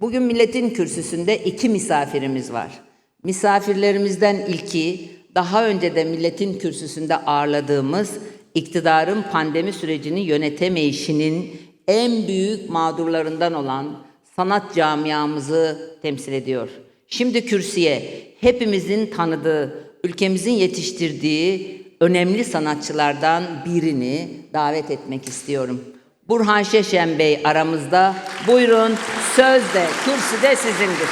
Bugün milletin kürsüsünde iki misafirimiz var. Misafirlerimizden ilki daha önce de milletin kürsüsünde ağırladığımız iktidarın pandemi sürecini yönetemeyişinin en büyük mağdurlarından olan sanat camiamızı temsil ediyor. Şimdi kürsüye hepimizin tanıdığı, ülkemizin yetiştirdiği önemli sanatçılardan birini davet etmek istiyorum. Burhan Şeşen Bey aramızda. Buyurun söz de kürsü de sizindir.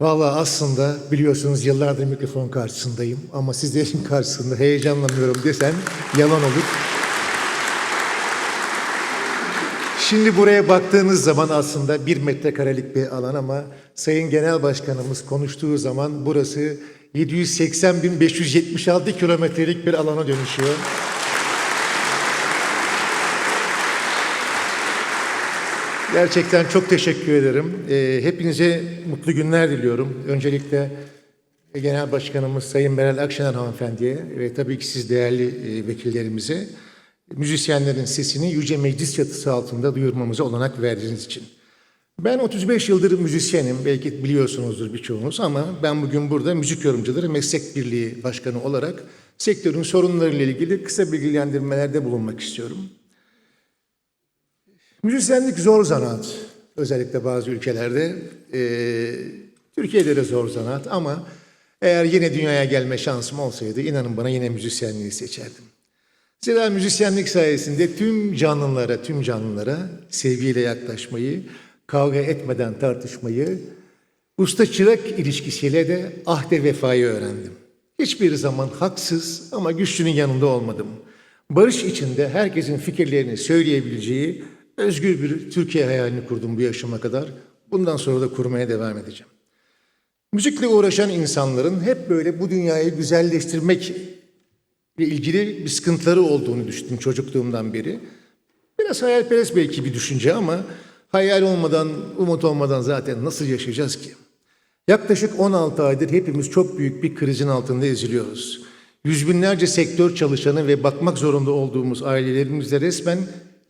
Vallahi aslında biliyorsunuz yıllardır mikrofon karşısındayım ama sizlerin karşısında heyecanlanıyorum desen yalan olur. Şimdi buraya baktığınız zaman aslında bir metrekarelik bir alan ama Sayın Genel Başkanımız konuştuğu zaman burası 780.576 kilometrelik bir alana dönüşüyor. Gerçekten çok teşekkür ederim. Ee, hepinize mutlu günler diliyorum. Öncelikle Genel Başkanımız Sayın Meral Akşener hanımefendiye ve tabii ki siz değerli e, vekillerimize müzisyenlerin sesini Yüce Meclis çatısı altında duyurmamıza olanak verdiğiniz için. Ben 35 yıldır müzisyenim, belki biliyorsunuzdur birçoğunuz ama ben bugün burada Müzik Yorumcuları Meslek Birliği Başkanı olarak sektörün sorunlarıyla ilgili kısa bilgilendirmelerde bulunmak istiyorum. Müzisyenlik zor zanaat. Özellikle bazı ülkelerde. Ee, Türkiye'de de zor zanaat ama eğer yine dünyaya gelme şansım olsaydı inanın bana yine müzisyenliği seçerdim. Zira müzisyenlik sayesinde tüm canlılara, tüm canlılara sevgiyle yaklaşmayı, kavga etmeden tartışmayı, usta çırak ilişkisiyle de ahde vefayı öğrendim. Hiçbir zaman haksız ama güçlünün yanında olmadım. Barış içinde herkesin fikirlerini söyleyebileceği özgür bir Türkiye hayalini kurdum bu yaşıma kadar. Bundan sonra da kurmaya devam edeceğim. Müzikle uğraşan insanların hep böyle bu dünyayı güzelleştirmek ile ilgili bir sıkıntıları olduğunu düşündüm çocukluğumdan beri. Biraz hayalperest belki bir düşünce ama hayal olmadan, umut olmadan zaten nasıl yaşayacağız ki? Yaklaşık 16 aydır hepimiz çok büyük bir krizin altında eziliyoruz. Yüz binlerce sektör çalışanı ve bakmak zorunda olduğumuz ailelerimizle resmen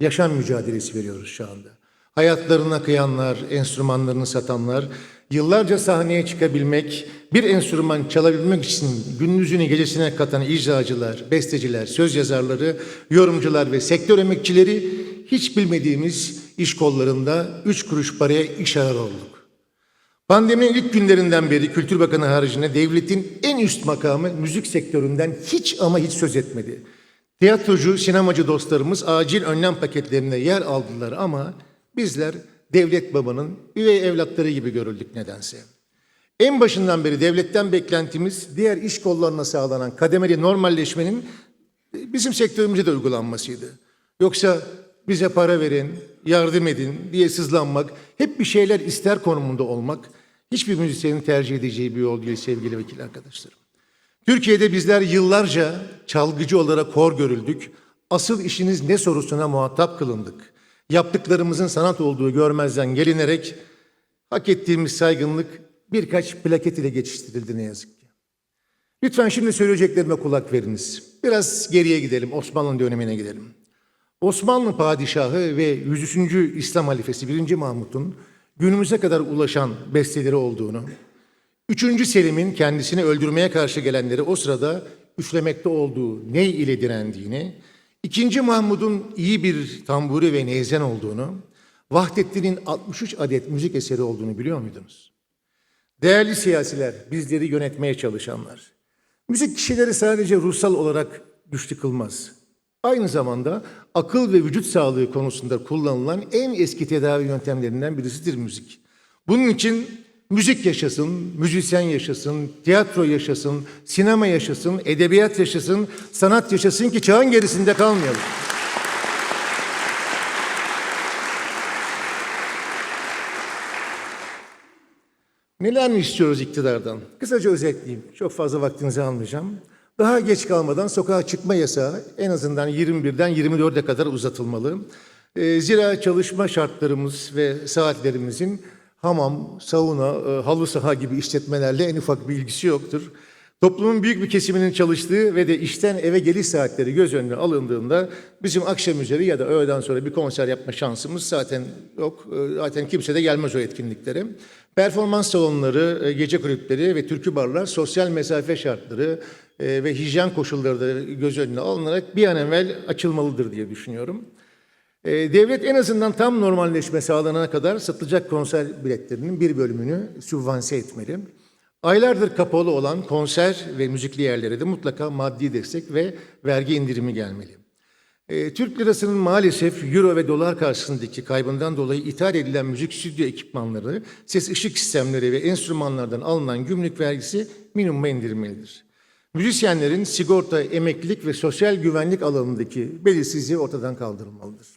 yaşam mücadelesi veriyoruz şu anda. Hayatlarına kıyanlar, enstrümanlarını satanlar, yıllarca sahneye çıkabilmek, bir enstrüman çalabilmek için gündüzünü gecesine katan icracılar, besteciler, söz yazarları, yorumcular ve sektör emekçileri hiç bilmediğimiz iş kollarında üç kuruş paraya iş arar olduk. Pandeminin ilk günlerinden beri Kültür Bakanı haricinde devletin en üst makamı müzik sektöründen hiç ama hiç söz etmedi. Tiyatrocu, sinemacı dostlarımız acil önlem paketlerine yer aldılar ama bizler devlet babanın üvey evlatları gibi görüldük nedense. En başından beri devletten beklentimiz diğer iş kollarına sağlanan kademeli normalleşmenin bizim sektörümüze de uygulanmasıydı. Yoksa bize para verin, yardım edin diye sızlanmak, hep bir şeyler ister konumunda olmak hiçbir müzisyenin tercih edeceği bir yol değil sevgili vekil arkadaşlarım. Türkiye'de bizler yıllarca çalgıcı olarak hor görüldük. Asıl işiniz ne sorusuna muhatap kılındık. Yaptıklarımızın sanat olduğu görmezden gelinerek hak ettiğimiz saygınlık birkaç plaket ile geçiştirildi ne yazık ki. Lütfen şimdi söyleyeceklerime kulak veriniz. Biraz geriye gidelim, Osmanlı dönemine gidelim. Osmanlı padişahı ve 103. İslam halifesi 1. Mahmut'un günümüze kadar ulaşan besteleri olduğunu, 3. Selim'in kendisini öldürmeye karşı gelenleri o sırada üflemekte olduğu ney ile direndiğini, 2. Mahmud'un iyi bir tamburi ve neyzen olduğunu, Vahdettin'in 63 adet müzik eseri olduğunu biliyor muydunuz? Değerli siyasiler, bizleri yönetmeye çalışanlar. Müzik kişileri sadece ruhsal olarak güçlü kılmaz. Aynı zamanda akıl ve vücut sağlığı konusunda kullanılan en eski tedavi yöntemlerinden birisidir müzik. Bunun için müzik yaşasın, müzisyen yaşasın, tiyatro yaşasın, sinema yaşasın, edebiyat yaşasın, sanat yaşasın ki çağın gerisinde kalmayalım. Neler mi istiyoruz iktidardan? Kısaca özetleyeyim. Çok fazla vaktinizi almayacağım. Daha geç kalmadan sokağa çıkma yasağı en azından 21'den 24'e kadar uzatılmalı. Ee, zira çalışma şartlarımız ve saatlerimizin hamam, sauna, e, halı saha gibi işletmelerle en ufak bir ilgisi yoktur. Toplumun büyük bir kesiminin çalıştığı ve de işten eve geliş saatleri göz önüne alındığında bizim akşam üzeri ya da öğleden sonra bir konser yapma şansımız zaten yok. E, Zaten kimse de gelmez o etkinliklere. Performans salonları, e, gece kulüpleri ve türkü barlar sosyal mesafe şartları ve hijyen koşulları da göz önüne alınarak bir an evvel açılmalıdır diye düşünüyorum. E, Devlet en azından tam normalleşme sağlanana kadar satılacak konser biletlerinin bir bölümünü sübvanse etmeli. Aylardır kapalı olan konser ve müzikli yerlere de mutlaka maddi destek ve vergi indirimi gelmeli. E, Türk lirasının maalesef euro ve dolar karşısındaki kaybından dolayı ithal edilen müzik stüdyo ekipmanları, ses ışık sistemleri ve enstrümanlardan alınan gümrük vergisi minimuma indirilmelidir. Müzisyenlerin sigorta, emeklilik ve sosyal güvenlik alanındaki belirsizliği ortadan kaldırılmalıdır.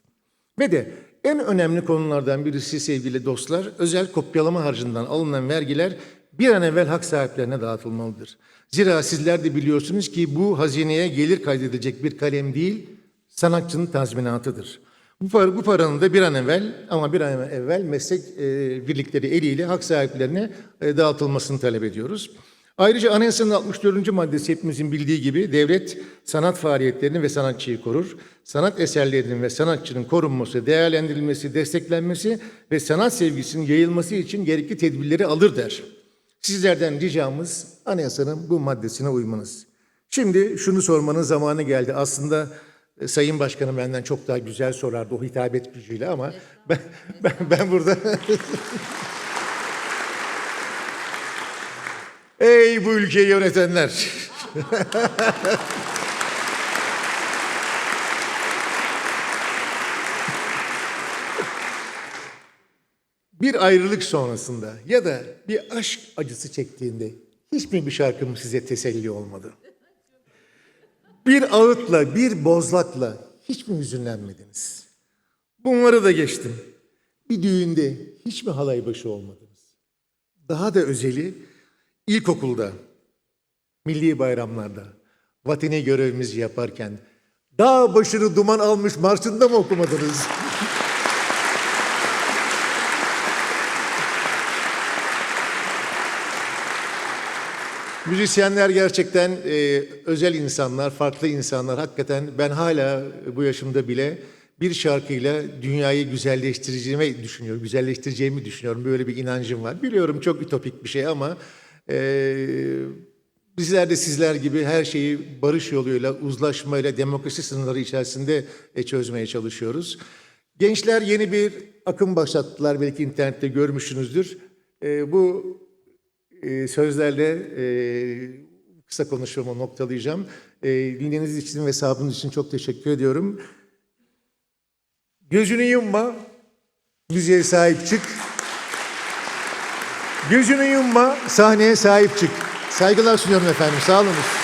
Ve de en önemli konulardan birisi sevgili dostlar, özel kopyalama harcından alınan vergiler bir an evvel hak sahiplerine dağıtılmalıdır. Zira sizler de biliyorsunuz ki bu hazineye gelir kaydedecek bir kalem değil, sanatçının tazminatıdır. Bu, para, bu paranın da bir an evvel ama bir an evvel meslek e, birlikleri eliyle hak sahiplerine e, dağıtılmasını talep ediyoruz. Ayrıca Anayasanın 64. maddesi hepimizin bildiği gibi devlet sanat faaliyetlerini ve sanatçıyı korur. Sanat eserlerinin ve sanatçının korunması, değerlendirilmesi, desteklenmesi ve sanat sevgisinin yayılması için gerekli tedbirleri alır der. Sizlerden ricamız anayasanın bu maddesine uymanız. Şimdi şunu sormanın zamanı geldi. Aslında e, Sayın Başkanım benden çok daha güzel sorardı o hitabet gücüyle ama ben, ben, ben burada... Ey bu ülkeyi yönetenler! bir ayrılık sonrasında ya da bir aşk acısı çektiğinde hiç mi bir şarkım size teselli olmadı? Bir ağıtla, bir bozlakla hiç mi hüzünlenmediniz? Bunları da geçtim. Bir düğünde hiç mi halay başı olmadınız? Daha da özeli ilkokulda, milli bayramlarda, vatani görevimizi yaparken dağ başını duman almış marşında mı okumadınız? Müzisyenler gerçekten e, özel insanlar, farklı insanlar. Hakikaten ben hala bu yaşımda bile bir şarkıyla dünyayı güzelleştireceğimi düşünüyorum. Güzelleştireceğimi düşünüyorum. Böyle bir inancım var. Biliyorum çok ütopik bir şey ama e, bizler de sizler gibi her şeyi barış yoluyla, uzlaşmayla, demokrasi sınırları içerisinde e, çözmeye çalışıyoruz. Gençler yeni bir akım başlattılar. Belki internette görmüşsünüzdür. E, bu e, sözlerle e, kısa konuşmamı noktalayacağım. E, dinlediğiniz için ve sabrınız için çok teşekkür ediyorum. Gözünü yumma, müziğe sahip çık. Gözünü yumma, sahneye sahip çık. Saygılar sunuyorum efendim, sağ olunuz.